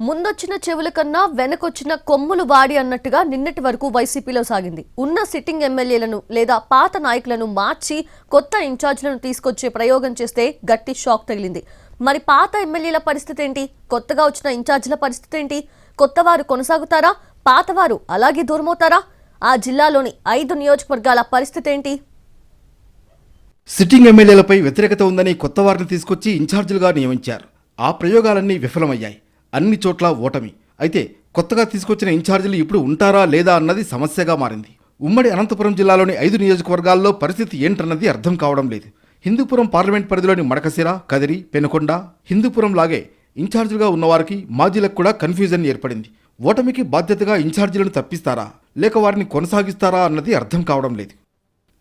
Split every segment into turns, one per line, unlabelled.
ముందొచ్చిన చెవుల కన్నా వెనకొచ్చిన కొమ్ములు వాడి అన్నట్టుగా నిన్నటి వరకు వైసీపీలో సాగింది. ఉన్న సిట్టింగ్ ఎమ్మెల్యేలను లేదా పాత నాయకులను మార్చి కొత్త ఇన్ఛార్జ్లను తీసుకొచ్చే ప్రయోగం చేస్తే గట్టి షాక్ తగిలింది. మరి పాత ఎమ్మెల్యేల పరిస్థితి ఏంటి? కొత్తగా వచ్చిన ఇన్ఛార్జ్ల పరిస్థితి ఏంటి? కొత్తవారు కొనసాగుతారా? పాతవారు అలాగే దూరమవుతారా? ఆ జిల్లాలోని ఐదు నియోజకవర్గాల పరిస్థితి ఏంటి?
సిట్టింగ్ ఎమ్మెల్యేలపై వ్యతిరేకత ఉందని కొత్త వారిని తీసుకొచ్చి ఇన్ఛార్జీలుగా నియమించారు. ఆ ప్రయోగాలన్నీ విఫలమయ్యాయి. అన్ని చోట్ల ఓటమి. అయితే కొత్తగా తీసుకొచ్చిన ఇన్ఛార్జీలు ఇప్పుడు ఉంటారా లేదా అన్నది సమస్యగా మారింది. ఉమ్మడి అనంతపురం జిల్లాలోని ఐదు నియోజకవర్గాల్లో పరిస్థితి ఏంటన్నది అర్థం కావడం లేదు. హిందూపురం పార్లమెంట్ పరిధిలోని మడకసిర కదిరి పెనుకొండ హిందూపురం లాగే ఇన్ఛార్జీలుగా ఉన్నవారికి మాజీలకు కూడా కన్ఫ్యూజన్ ఏర్పడింది. ఓటమికి బాధ్యతగా ఇన్ఛార్జీలను తప్పిస్తారా? లేక వారిని కొనసాగిస్తారా అన్నది అర్థం కావడం లేదు.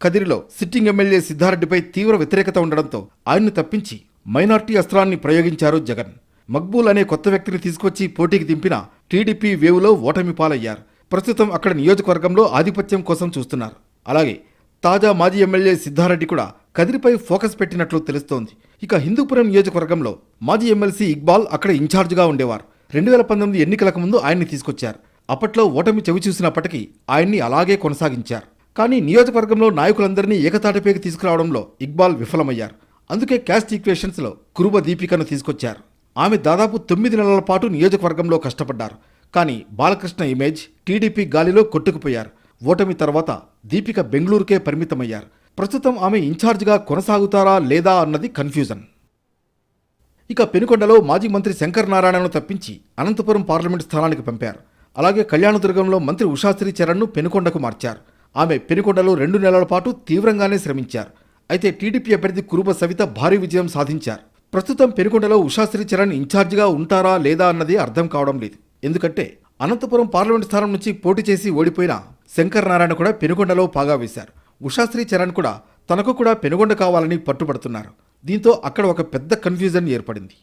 కదిరిలో సిట్టింగ్ ఎమ్మెల్యే సిద్ధారెడ్డిపై తీవ్ర వ్యతిరేకత ఉండడంతో ఆయన్ను తప్పించి మైనార్టీ అస్త్రాన్ని ప్రయోగించారు జగన్. మక్బూల్ అనే కొత్త వ్యక్తిని తీసుకొచ్చి పోటీకి దింపిన టీడీపీ వేవులో ఓటమి పాలయ్యారు. ప్రస్తుతం అక్కడ నియోజకవర్గంలో ఆధిపత్యం కోసం చూస్తున్నారు. అలాగే తాజా మాజీ ఎమ్మెల్యే సిద్ధారెడ్డి కూడా కదిరిపై ఫోకస్ పెట్టినట్లు తెలుస్తోంది. ఇక హిందూపురం నియోజకవర్గంలో మాజీ ఎమ్మెల్సీ ఇక్బాల్ అక్కడ ఇన్ఛార్జిగా ఉండేవారు. రెండు వేల పంతొమ్మిది ఎన్నికలకు ముందు ఆయన్ని తీసుకొచ్చారు. అప్పట్లో ఓటమి చెవి చూసినప్పటికీ ఆయన్ని అలాగే కొనసాగించారు. కానీ నియోజకవర్గంలో నాయకులందరినీ ఏకతాటిపైకి తీసుకురావడంలో ఇక్బాల్ విఫలమయ్యారు. అందుకే క్యాస్ట్ ఈక్వేషన్స్లో కురుబ దీపికను తీసుకొచ్చారు. ఆమె దాదాపు తొమ్మిది నెలల పాటు నియోజకవర్గంలో కష్టపడ్డారు. కానీ బాలకృష్ణ ఇమేజ్ టీడీపీ గాలిలో కొట్టుకుపోయారు. ఓటమి తర్వాత దీపిక బెంగళూరుకే పరిమితమయ్యారు. ప్రస్తుతం ఆమె ఇన్ఛార్జిగా కొనసాగుతారా లేదా అన్నది కన్ఫ్యూజన్. ఇక పెనుకొండలో మాజీ మంత్రి శంకర్ నారాయణను తప్పించి అనంతపురం పార్లమెంటు స్థానానికి పంపారు. అలాగే కళ్యాణదుర్గంలో మంత్రి ఉషాశ్రీ చరణ్ను పెనుకొండకు మార్చారు. ఆమె పెనుకొండలో రెండు నెలల పాటు తీవ్రంగానే శ్రమించారు. అయితే టీడీపీ అభ్యర్థి కురుబ సవిత భారీ విజయం సాధించారు. ప్రస్తుతం పెనుకొండలో ఉషాశ్రీ చరణ్ ఇన్ఛార్జిగా ఉంటారా లేదా అన్నది అర్థం కావడం లేదు. ఎందుకంటే అనంతపురం పార్లమెంట్ స్థానం నుంచి పోటీ చేసి ఓడిపోయిన శంకర్ నారాయణ కూడా పెనుకొండలో పాగా వేశారు. ఉషాశ్రీ చరణ్ కూడా తనకు కూడా పెనుగొండ కావాలని పట్టుబడుతున్నారు. దీంతో అక్కడ ఒక పెద్ద కన్ఫ్యూజన్ ఏర్పడింది.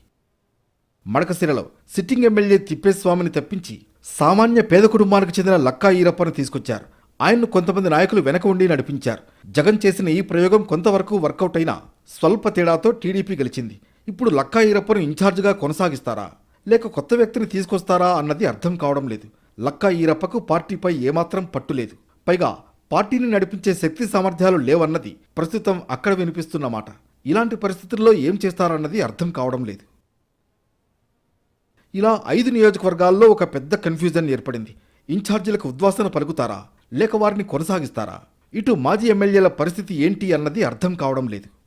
మడకశిరలో సిట్టింగ్ ఎమ్మెల్యే తిప్పేస్వామిని తప్పించి సామాన్య పేద కుటుంబానికి చెందిన లక్కా ఈరప్పను తీసుకొచ్చారు. ఆయన్ను కొంతమంది నాయకులు వెనక ఉండి నడిపించారు. జగన్ చేసిన ఈ ప్రయోగం కొంతవరకు వర్కౌట్ అయినా స్వల్ప తేడాతో టీడీపీ గెలిచింది. ఇప్పుడు లక్కా ఈరప్పను ఇన్ఛార్జిగా కొనసాగిస్తారా? లేక కొత్త వ్యక్తిని తీసుకొస్తారా అన్నది అర్థం కావడం లేదు. లక్కా ఈరప్పకు పార్టీపై ఏమాత్రం పట్టు లేదు. పైగా పార్టీని నడిపించే శక్తి సామర్థ్యాలు లేవన్నది ప్రస్తుతం అక్కడ వినిపిస్తున్న మాట. ఇలాంటి పరిస్థితుల్లో ఏం చేస్తారన్నది అర్థం కావడం లేదు. ఇలా ఐదు నియోజకవర్గాల్లో ఒక పెద్ద కన్ఫ్యూజన్ ఏర్పడింది. ఇన్ఛార్జీలకు ఉద్వాసన పలుకుతారా? లేక వారిని కొనసాగిస్తారా? ఇటు మాజీ ఎమ్మెల్యేల పరిస్థితి ఏంటి అన్నది అర్థం కావడం లేదు.